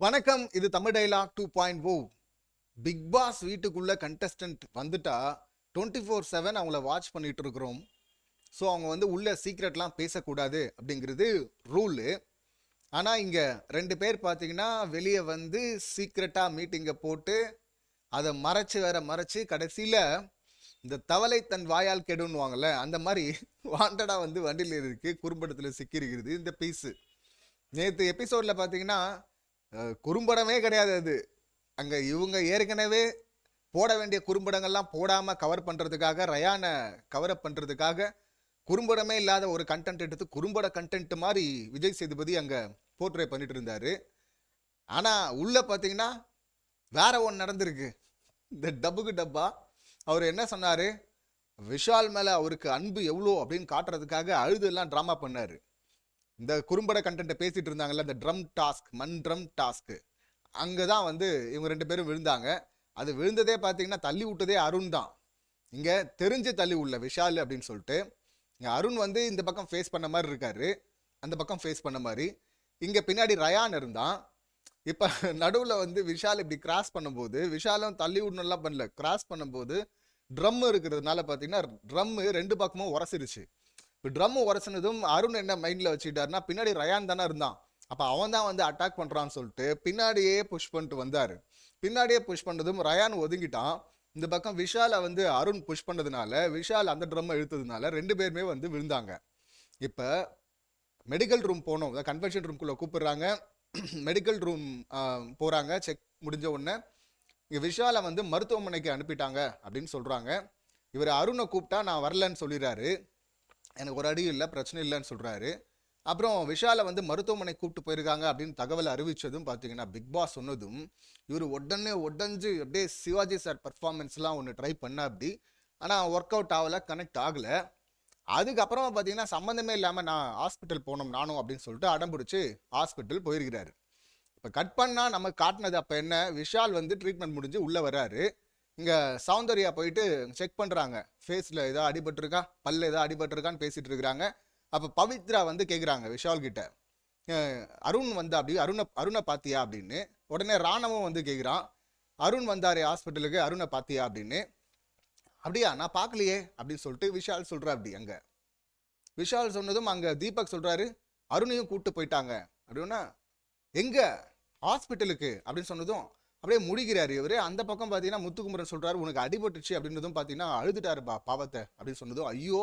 வணக்கம் இது Tamil dialogue two point O. Bigg Boss வீட்டுக்குள்ள கண்டஸ்டன்ட் வந்துட்டா டுவெண்ட்டி ஃபோர் செவன் அவங்கள வாட்ச் பண்ணிட்டு இருக்கிறோம் ஸோ அவங்க வந்து உள்ள சீக்ரெட்லாம் பேசக்கூடாது அப்படிங்கிறது ரூலு ஆனால் இங்கே ரெண்டு பேர் பார்த்தீங்கன்னா வெளியே வந்து சீக்ரெட்டாக மீட்டிங்கை போட்டு அதை மறைச்சு வேற மறைச்சு கடைசியில் இந்த தவளை தன் வாயால் கெடுன்னுவாங்கல்ல அந்த மாதிரி வாண்டடாக வந்து வண்டியில் இருக்குது குறும்படத்தில் சிக்கியிருக்கிறது இந்த பீஸு நேற்று எபிசோடில் பார்த்தீங்கன்னா குறும்படமே கிடையாது அது. அங்கே இவங்க ஏற்கனவே போட வேண்டிய குறும்படங்கள்லாம் போடாமல் கவர் பண்ணுறதுக்காக ரயானை கவரப் பண்ணுறதுக்காக குறும்படமே இல்லாத ஒரு கண்டென்ட் எடுத்து குறும்பட கண்டென்ட் மாதிரி விஜய் சேதுபதி அங்கே போர்ட்ரே பண்ணிட்டு இருந்தார் ஆனால் உள்ளே பார்த்தீங்கன்னா வேற ஒன்று நடந்திருக்கு. இந்த டப்புக்கு டப்பா அவர் என்ன சொன்னார்? விஷால் மேலே அவருக்கு அன்பு எவ்வளோ அப்படின்னு காட்டுறதுக்காக அழுதெல்லாம் ட்ராமா பண்ணார். இந்த குறும்பட கண்டென்ட்டை பேசிட்டு இருந்தாங்கல்ல இந்த ட்ரம் டாஸ்க் மண் ட்ரம் டாஸ்க்கு அங்கே தான் வந்து இவங்க ரெண்டு பேரும் விழுந்தாங்க. அது விழுந்ததே பார்த்தீங்கன்னா தள்ளி விட்டதே அருண் தான். இங்கே தெரிஞ்சு தள்ளி உள்ள விஷால் அப்படின்னு சொல்லிட்டு இங்கே அருண் வந்து இந்த பக்கம் ஃபேஸ் பண்ண மாதிரி இருக்காரு. அந்த பக்கம் ஃபேஸ் பண்ண மாதிரி. இங்கே பின்னாடி ரயான் இருந்தான். இப்போ நடுவில் வந்து விஷால் இப்படி கிராஸ் பண்ணும்போது விஷாலும் தள்ளி விடணும்லாம் பண்ணல. கிராஸ் பண்ணும்போது ட்ரம் இருக்கிறதுனால பார்த்தீங்கன்னா ட்ரம்மு ரெண்டு பக்கமும் உரசிருச்சு இப்போ ட்ரம் உரசினதும் அருண் என்ன மைண்டில் வச்சுக்கிட்டாருன்னா பின்னாடி ரயான் தானே இருந்தான். அப்போ அவன் தான் வந்து அட்டாக் பண்ணுறான்னு சொல்லிட்டு பின்னாடியே புஷ் பண்ணிட்டு வந்தார். பின்னாடியே புஷ் பண்ணதும் ரயான் ஒதுங்கிட்டான். இந்த பக்கம் விஷாலை வந்து அருண் புஷ் பண்ணதுனால விஷால் அந்த ட்ரம்மை இழுத்ததுனால ரெண்டு பேருமே வந்து விழுந்தாங்க. இப்போ மெடிக்கல் ரூம் போனோம். கன்வென்ஷன் ரூம்குள்ளே கூப்பிடுறாங்க. மெடிக்கல் ரூம் போகிறாங்க செக் முடிஞ்ச உடனே இங்கே விஷாலை வந்து மருத்துவமனைக்கு அனுப்பிட்டாங்க அப்படின்னு சொல்கிறாங்க இவர் அருணை கூப்பிட்டா நான் வரலன்னு சொல்லிடுறாரு. எனக்கு ஒரு அடியும் இல்லை பிரச்சனை இல்லைன்னு சொல்கிறாரு அப்புறம் விஷாலை வந்து மருத்துவமனை கூப்பிட்டு போயிருக்காங்க அப்படின்னு தகவல் அறிவித்ததும் பார்த்தீங்கன்னா பிக் பாஸ் சொன்னதும் இவர் உடனே உடஞ்சு அப்படியே சிவாஜி சார் பர்ஃபார்மன்ஸ்லாம் ஒன்று ட்ரை பண்ண அப்படி. ஆனால் ஒர்க் அவுட் ஆகலை கனெக்ட் ஆகலை. அதுக்கப்புறமா பார்த்தீங்கன்னா சம்மந்தமே இல்லாமல் நான் ஹாஸ்பிட்டல் போகணும் நானும் அப்படின்னு சொல்லிட்டு அடம் பிடிச்சி ஹாஸ்பிட்டல் போயிருக்கிறாரு. இப்போ கட் பண்ணால் நம்ம காட்டினது அப்போ என்ன? விஷால் வந்து ட்ரீட்மெண்ட் முடிஞ்சு உள்ளே வராரு இங்கே சௌந்தர்யா போயிட்டு செக் பண்ணுறாங்க ஃபேஸில் ஏதோ அடிபட்டிருக்கா? பல்ல ஏதோ அடிபட்டிருக்கான்னு பேசிட்டு இருக்கிறாங்க அப்போ பவித்ரா வந்து கேட்குறாங்க விஷால் கிட்ட. அருண் வந்தா அப்படி அருணை அருணை பாத்தியா அப்படின்னு. உடனே ராணவும் வந்து கேட்குறான் அருண் வந்தாரே ஹாஸ்பிட்டலுக்கு அருணை பாத்தியா அப்படின்னு. அப்படியா நான் பார்க்கலையே அப்படின்னு சொல்லிட்டு விஷால் சொல்கிறா அப்படி அங்கே. விஷால் சொன்னதும் அங்கே தீபக் சொல்கிறாரு அருணையும் கூப்பிட்டு போயிட்டாங்க. அப்படின்னா எங்கே? ஹாஸ்பிட்டலுக்கு அப்படின்னு சொன்னதும் அப்படியே முடிக்கிறார் இவர். அந்த பக்கம் பார்த்தீங்கன்னா முத்துக்குமரன் சொல்கிறார் உனக்கு அடிபட்டுச்சு அப்படின்றதும் பார்த்தீங்கன்னா அழுதுட்டாருப்பா பாவத்தை அப்படின்னு சொன்னதும் ஐயோ!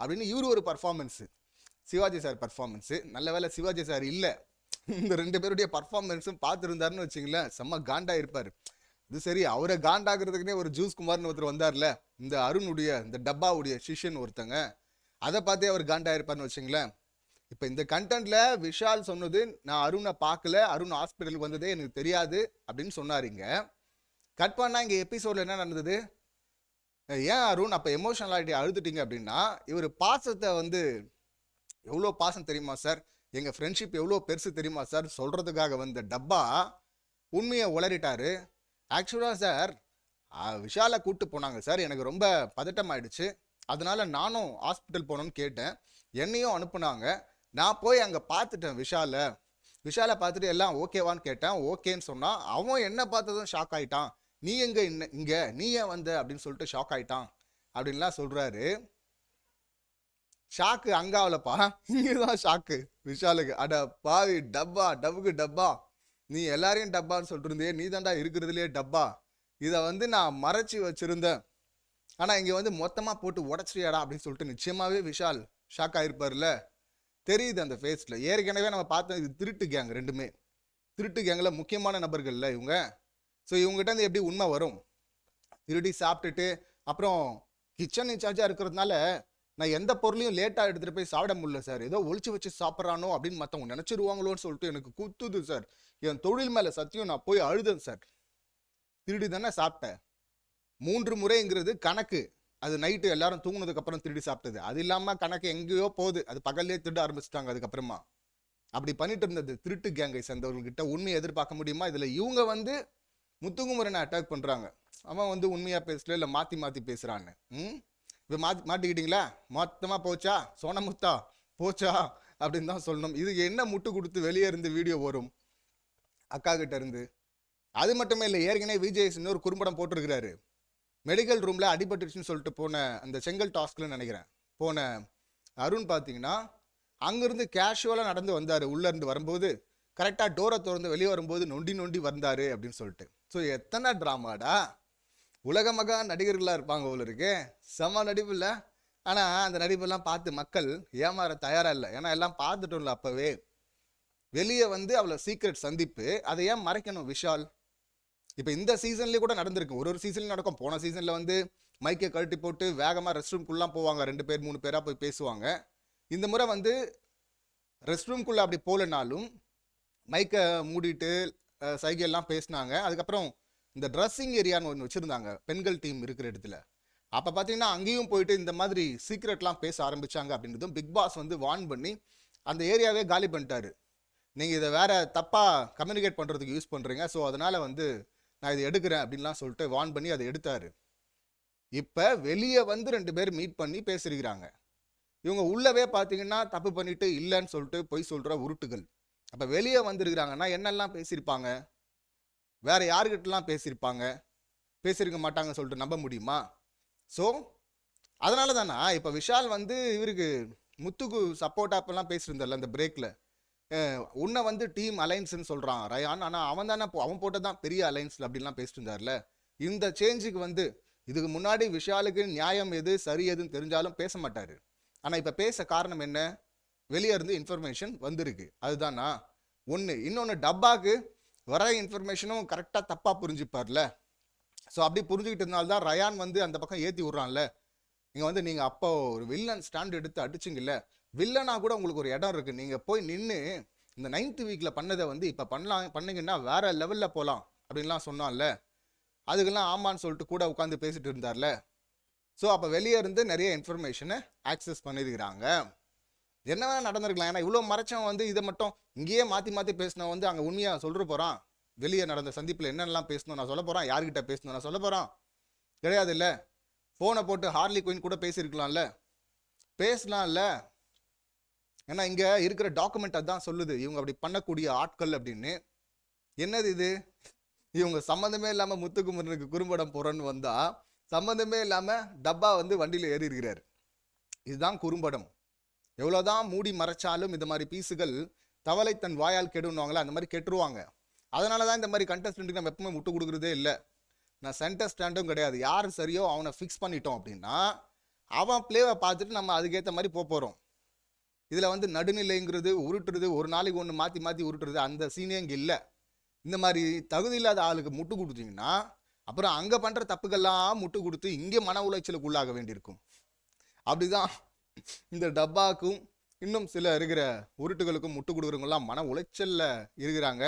அப்படின்னு இவர் ஒரு பர்ஃபார்மன்ஸு சிவாஜி சார் பர்ஃபார்மன்ஸு நல்ல வேளை சிவாஜி சார் இல்லை. இந்த ரெண்டு பேருடைய பர்ஃபார்மன்ஸும் பார்த்துருந்தாருன்னு வச்சிங்களேன் செம்ம காண்டா இருப்பார் இது சரி அவரை காண்டாகிறதுக்குனே ஒரு ஜூஸ் குமார்னு ஒருத்தர் வந்தார்ல இந்த அருணுடைய இந்த டப்பாவுடைய சிஷ்யன் ஒருத்தங்க அதை பார்த்தே அவர் காண்டா இருப்பார்னு வச்சுங்களேன். இப்போ இந்த கண்டென்ட்ல விஷால் சொன்னது நான் அருணை பார்க்கல அருண் ஹாஸ்பிட்டலுக்கு வந்ததே எனக்கு தெரியாது அப்படின்னு சொன்னாருங்க கட் பண்ணா இங்கே எபிசோட்ல என்ன நடந்தது? ஏன் அருண் அப்போ எமோஷனல் அழுதுட்டீங்க? அப்படின்னா இவர் பாசத்தை வந்து எவ்வளோ பாசம் தெரியுமா சார்? எங்கள் ஃப்ரெண்ட்ஷிப் எவ்வளோ பெருசு தெரியுமா சார்? சொல்கிறதுக்காக வந்த டப்பா உண்மையை உளறிட்டாரு. ஆக்சுவலாக சார் விஷாலை கூப்பிட்டு போனாங்க சார். எனக்கு ரொம்ப பதட்டம் ஆயிடுச்சு அதனால் நானும் ஹாஸ்பிட்டல் போகணும்னு கேட்டேன். என்னையும் அனுப்புனாங்க. நான் போய் அங்கே பார்த்துட்டேன் விஷாலை. விஷாலை பார்த்துட்டு எல்லாம் ஓகேவான்னு கேட்டேன். ஓகேன்னு சொன்னான் அவன் என்ன பார்த்ததும் ஷாக் ஆயிட்டான். நீ எங்கே இன்ன இங்கே? நீ ஏன் வந்த? அப்படின்னு சொல்லிட்டு ஷாக் ஆயிட்டான். அப்படின்லாம் சொல்கிறாரு ஷாக்கு அங்காவலப்பா இங்கே தான் ஷாக்கு விஷாலுக்கு அட பாவி டப்பா டப்புக்கு டப்பா. நீ எல்லாரையும் டப்பான்னு சொல்லிட்டு இருந்தியே நீ தாண்டா இருக்கிறதுலே டப்பா. இதை வந்து நான் மறைச்சி வச்சிருந்தேன். ஆனால் இங்கே வந்து மொத்தமாக போட்டு உடச்சிடியாடா அப்படின்னு சொல்லிட்டு நிச்சயமாகவே விஷால் ஷாக் ஆகிருப்பார்ல தெரியுது அந்த ஃபேஸில் ஏற்கனவே நம்ம பார்த்தோம் இது திருட்டு கேங் ரெண்டுமே. திருட்டு கேங்கில் முக்கியமான நபர்கள்ல இவங்க. ஸோ இவங்ககிட்ட இருந்து எப்படி உண்மை வரும்? திருடி சாப்பிட்டுட்டு அப்புறம் கிச்சன் இன்சார்ஜாக இருக்கிறதுனால நான் எந்த பொருளையும் லேட்டாக எடுத்துகிட்டு போய் சாப்பிட முடியல சார் ஏதோ ஒழிச்சு வச்சு சாப்பிட்றானோ அப்படின்னு மற்றவங்க நினச்சிருவாங்களோன்னு சொல்லிட்டு எனக்கு குத்துது சார் என் தொழில் மேலே சத்தியம் நான் போய் அழுதேன் சார் திருடி தானே சாப்பிட்டேன். மூன்று முறைங்கிறது கணக்கு. அது நைட்டு எல்லாரும் தூங்கினதுக்கப்புறம் திருடி சாப்பிட்டது. அது இல்லாமல் கணக்கு எங்கேயோ போகுது. அது பகல்லே திருட ஆரம்பிச்சிட்டாங்க அதுக்கப்புறமா. அப்படி பண்ணிட்டு இருந்தது திருட்டு கேங்கை சேர்ந்தவர்கள்கிட்ட உண்மையை எதிர்பார்க்க முடியுமா? இதில் இவங்க வந்து முத்துங்குமரனை அட்டாக் பண்ணுறாங்க அவன் வந்து உண்மையாக பேசல இல்லை மாற்றி மாற்றி பேசுகிறான்னு ம்? இப்போ மாற்றி மாட்டிக்கிட்டீங்களா? மொத்தமாக போச்சா? சோனமுத்தா போச்சா? அப்படின்னு தான் சொல்லணும். இதுக்கு என்ன முட்டு கொடுத்து வெளியே இருந்து வீடியோ வரும்? அக்கா கிட்ட இருந்து. அது மட்டுமே இல்லை ஏற்கனவே விஜய் இன்னொரு குறும்படம் போட்டிருக்கிறாரு. மெடிக்கல் ரூமில் அடிபட்டுருச்சுன்னு சொல்லிட்டு போன அந்த செங்கல் டாஸ்க்ல நினைக்கிறேன். போன அருண் பார்த்தீங்கன்னா அங்கேருந்து கேஷுவலாக நடந்து வந்தார். உள்ளேருந்து வரும்போது கரெக்டாக டோரை திறந்து வெளியே வரும்போது நொண்டி நொண்டி வந்தார் அப்படின்னு சொல்லிட்டு. ஸோ எத்தனை ட்ராமாடா உலக மகா நடிகர்களாக இருப்பாங்க போல இருக்கு. செம நடிப்பு இல்லை. ஆனால் அந்த நடிப்பெல்லாம் பார்த்து மக்கள் ஏமாற தயாராக இல்லை. ஏன்னா எல்லாம் பார்த்துட்டோம்ல அப்போவே. வெளியே வந்து அவ்வளோ சீக்ரெட் சந்திப்பு. அதை ஏன் மறைக்கணும் விஷால்? இப்போ இந்த சீசன்லேயே கூட நடந்திருக்கு. ஒரு ஒரு சீசன்லையும் நடக்கும். போன சீசனில் வந்து மைக்கை கழட்டி போட்டு வேகமாக ரெஸ்ட் ரூம்குள்ளலாம் போவாங்க. ரெண்டு பேர் மூணு பேராக போய் பேசுவாங்க. இந்த முறை வந்து ரெஸ்ட் ரூம்குள்ளே அப்படி போகலனாலும் மைக்கை மூடிட்டு சைகையெல்லாம் பேசினாங்க. அதுக்கப்புறம் இந்த ட்ரெஸ்ஸிங் ஏரியான்னு ஒன்று வச்சுருந்தாங்க. பெண்கள் டீம் இருக்கிற இடத்துல. அப்போ பார்த்தீங்கன்னா அங்கேயும் போயிட்டு இந்த மாதிரி சீக்ரெட்லாம் பேச ஆரம்பிச்சாங்க அப்படின்றதும் பிக் பாஸ் வந்து வார்ன் பண்ணி அந்த ஏரியாவே காலி பண்ணிட்டாரு. நீங்கள் இதை வேற தப்பாக கம்யூனிகேட் பண்ணுறதுக்கு யூஸ் பண்ணுறீங்க ஸோ அதனால் வந்து நான் இதை எடுக்கிறேன் அப்படின்லாம் சொல்லிட்டு வார்ன் பண்ணி அதை எடுத்தாரு. இப்போ வெளியே வந்து ரெண்டு பேர் மீட் பண்ணி பேசியிருக்கிறாங்க இவங்க உள்ளவே பார்த்தீங்கன்னா தப்பு பண்ணிட்டு இல்லைன்னு சொல்லிட்டு பொய் சொல்கிற உருட்டுகள். அப்போ வெளியே வந்திருக்கிறாங்கன்னா என்னெல்லாம் பேசியிருப்பாங்க? வேற யாருக்கிட்டலாம் பேசியிருப்பாங்க? பேசியிருக்க மாட்டாங்க சொல்லிட்டு நம்ப முடியுமா? ஸோ அதனால தானா இப்போ விஷால் வந்து இவருக்கு முத்துக்கு சப்போர்ட் அப்பெல்லாம் பேசியிருந்தார்ல அந்த பிரேக்கில் உன்னை வந்து டீம் அலைன்ஸ்ன்னு சொல்கிறான் ரயான். ஆனால் அவன் தானே அவன் போட்டது தான் பெரிய அலைன்ஸில் அப்படின்லாம் பேசிட்டு இருந்தார்ல. இந்த சேஞ்சுக்கு வந்து இதுக்கு முன்னாடி விஷாலுக்கு நியாயம் எது சரி எதுன்னு தெரிஞ்சாலும் பேச மாட்டார். ஆனால் இப்போ பேச காரணம் என்ன? வெளியே இருந்து இன்ஃபர்மேஷன் வந்திருக்கு. அதுதானா? ஒன்று இன்னொன்று டப்பாக்கு வர இன்ஃபர்மேஷனும் கரெக்டாக தப்பாக புரிஞ்சுப்பார்ல. ஸோ அப்படி புரிஞ்சுக்கிட்டு இருந்தால்தான் ரயான் வந்து அந்த பக்கம் ஏற்றி விட்றான்ல. இங்கே வந்து நீங்கள் அப்போ ஒரு வில்லன் ஸ்டாண்ட் எடுத்து அடிச்சிங்கல்ல வில்லனாக கூட உங்களுக்கு ஒரு இடம் இருக்குது நீங்கள் போய் நின்று இந்த நைன்த் வீக்கில் பண்ணதை வந்து இப்போ பண்ணலாம் பண்ணீங்கன்னா வேறு லெவலில் போகலாம் அப்படின்லாம் சொன்னான்ல. அதுக்கெல்லாம் ஆமான்னு சொல்லிட்டு கூட உட்காந்து பேசிட்டு இருந்தார்ல. ஸோ அப்போ வெளியே இருந்து நிறைய இன்ஃபர்மேஷனை ஆக்சஸ் பண்ணியிருக்கிறாங்க என்ன வேணால் நடந்திருக்கலாம். ஏன்னா இவ்வளோ மறைச்சவன் வந்து இதை மட்டும் இங்கேயே மாற்றி மாற்றி பேசினவன் வந்து அங்கே உண்மையாக சொல்ற போகிறான் வெளியே நடந்த சந்திப்பில் என்னென்னலாம் பேசணும் நான் சொல்ல போகிறான் யார்கிட்ட பேசணும் நான் சொல்ல போகிறான் கிடையாது இல்லை ஃபோனை போட்டு ஹார்லி குயின் கூட பேசியிருக்கலாம்ல. பேசலாம்ல. ஏன்னா இங்கே இருக்கிற டாக்குமெண்ட் அதான் சொல்லுது. இவங்க அப்படி பண்ணக்கூடிய ஆட்கள் அப்படின்னு. என்னது இது? இவங்க சம்மந்தமே இல்லாமல் முத்துக்குமரனுக்கு குறும்படம் போகிறோன்னு வந்தால் சம்மந்தமே இல்லாமல் டப்பா வந்து வண்டியில் ஏறி இருக்கிறார் இதுதான் குறும்படம். எவ்வளோதான் மூடி மறைச்சாலும் இந்த மாதிரி பீஸுகள் தவளை தன் வாயால் கெடுன்னுவாங்களே அந்த மாதிரி கெட்டுருவாங்க. அதனால தான் இந்த மாதிரி கண்டஸ்டன்ட்டுக்கு நம்ம எப்பவுமே முட்டு கொடுக்குறதே இல்லை. நான் சென்டர் ஸ்டாண்டும் கிடையாது. யார் சரியோ அவனை ஃபிக்ஸ் பண்ணிட்டோம் அப்படின்னா அவன் பிளேவை பார்த்துட்டு நம்ம அதுக்கேற்ற மாதிரி போக போகிறோம் இதில் வந்து நடுநிலைங்கிறது உருட்டுறது ஒரு நாளைக்கு ஒன்று மாற்றி மாற்றி உருட்டுறது அந்த சீனே இங்கே இல்லை. இந்த மாதிரி தகுதி இல்லாத ஆளுக்கு முட்டு கொடுத்தீங்கன்னா அப்புறம் அங்கே பண்ணுற தப்புக்கெல்லாம் முட்டு கொடுத்து இங்கே மன உளைச்சலுக்கு உள்ளாக வேண்டியிருக்கும். அப்படிதான் இந்த டப்பாக்கும் இன்னும் சில இருக்கிற உருட்டுகளுக்கும் முட்டு கொடுக்குறவங்கலாம் மன உளைச்சலில் இருக்கிறாங்க.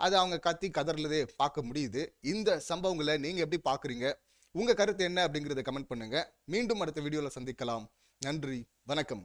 அது அவங்க கத்தி கதறலதே பார்க்க முடியுது. இந்த சம்பவங்களை நீங்கள் எப்படி பார்க்குறீங்க? உங்கள் கருத்து என்ன அப்படிங்கிறத கமெண்ட் பண்ணுங்கள் மீண்டும் அடுத்த வீடியோவில் சந்திக்கலாம். நன்றி வணக்கம்.